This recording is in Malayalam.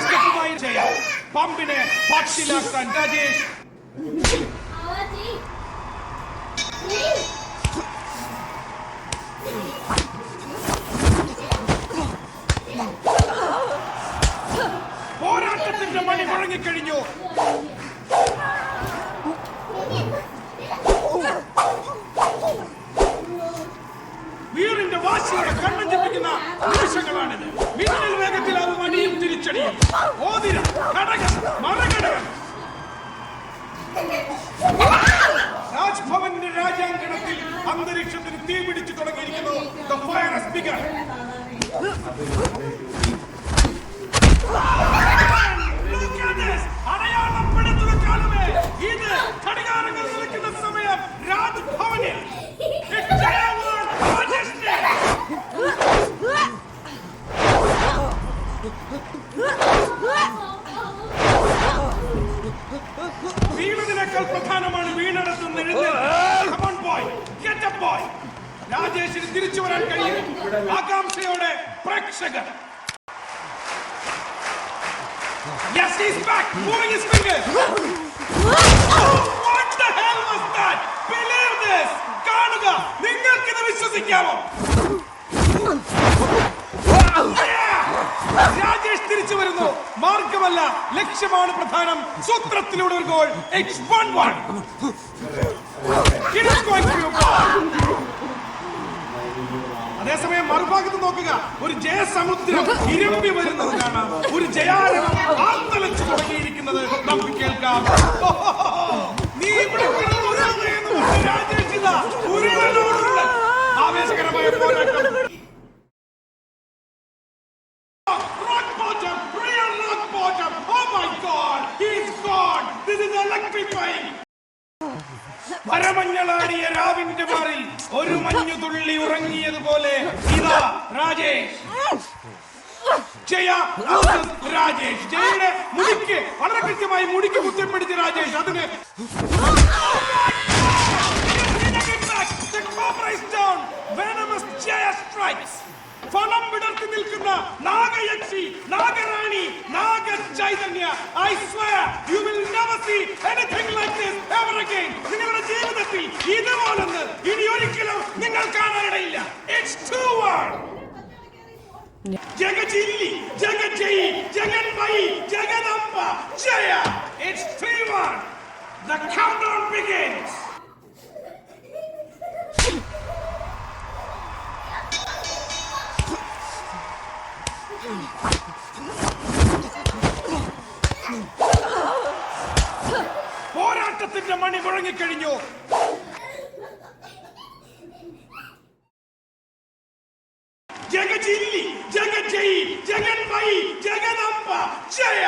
സ്റ്റെപ്പുമായി ചെയ്യാം പമ്പിനെ പക്ഷിലാക്കാൻ രാജേഷ്. പോരാട്ടത്തിന്റെ മണി മുഴങ്ങിക്കഴിഞ്ഞു വാശിയുടെ കണ്ണൻ ചിപ്പിക്കുന്ന നിമിഷങ്ങളാണിത് മിന്നൽ വേഗത്തിൽ അത് വടിയും തിരിച്ചടിയും. ഓതിരം കടകൻ മറകടകൻ രാജ്ഭവന്റെ രാജാങ്കണത്തിൽ അന്തരീക്ഷത്തിന് തീ പിടിച്ചു തുടങ്ങിയിരിക്കുന്നു വീണതിനേക്കാൾ പ്രധാനമാണ് വീണെടുത്തുന്ന. രാജേഷിന് തിരിച്ചു വരാൻ കഴിയും ആകാംക്ഷയോടെ പ്രേക്ഷകർ Yes, he's back, moving his fingers. Oh, what the hell was that? Believe this. കാണുക നിങ്ങൾക്കിത് വിശ്വസിക്കാമോ തിരിച്ചു വരുന്നു. മാർഗമല്ല ലക്ഷ്യമാണ് പ്രധാനം. സൂത്രത്തിലൂടെ ഒരു ഗോൾ ഇറ്റ്സ് വൺ വൺ അതേസമയം മറുഭാഗത്ത് നോക്കുക. ഒരു ജയസമുദ്രം ഇരമ്പി വരുന്നത് കാണാം ഒരു ജയാരണം ആന്തലിച്ചു തുടങ്ങിയിരിക്കുന്നത്. നമുക്ക് കേൾക്കാം. നീ ഇവിടെ Electrifying! പരമഞ്ഞളാടിയ രാവിന്റെ മാറിൽ ഒരു മഞ്ഞു തുള്ളി ഉറങ്ങിയതുപോലെ ഇതാ രാജേഷ് ജയ രാജേഷ് ജയയുടെ മുടിക്ക് വളരെ കൃത്യമായി മുടിക്ക് കുത്തിപ്പിടിച്ച് രാജേഷ് അതിന്. Venomous Jaya വിടർത്തി നിൽക്കുന്ന നാഗയക്ഷി നാഗരാണി നാഗ Chaitanya. I swear you will never see anything like this ever again നിങ്ങളുടെ ജീവിതത്തിൽ ഇതുപോലൊന്ന് ഇനി ഒരിക്കലും നിങ്ങൾ കാണാനിടയില്ല. ഇറ്റ്സ് ടു വൺ ജഗജില്ലി ജഗജയി ജഗൻമയി Jagadamba Jaya. It's three the countdown begins പോരാട്ടത്തിന്റെ മണി മുഴങ്ങിക്കഴിഞ്ഞു. ജഗജില്ലി ജഗജയി ജഗന്മയി ജഗദംബ ജയ.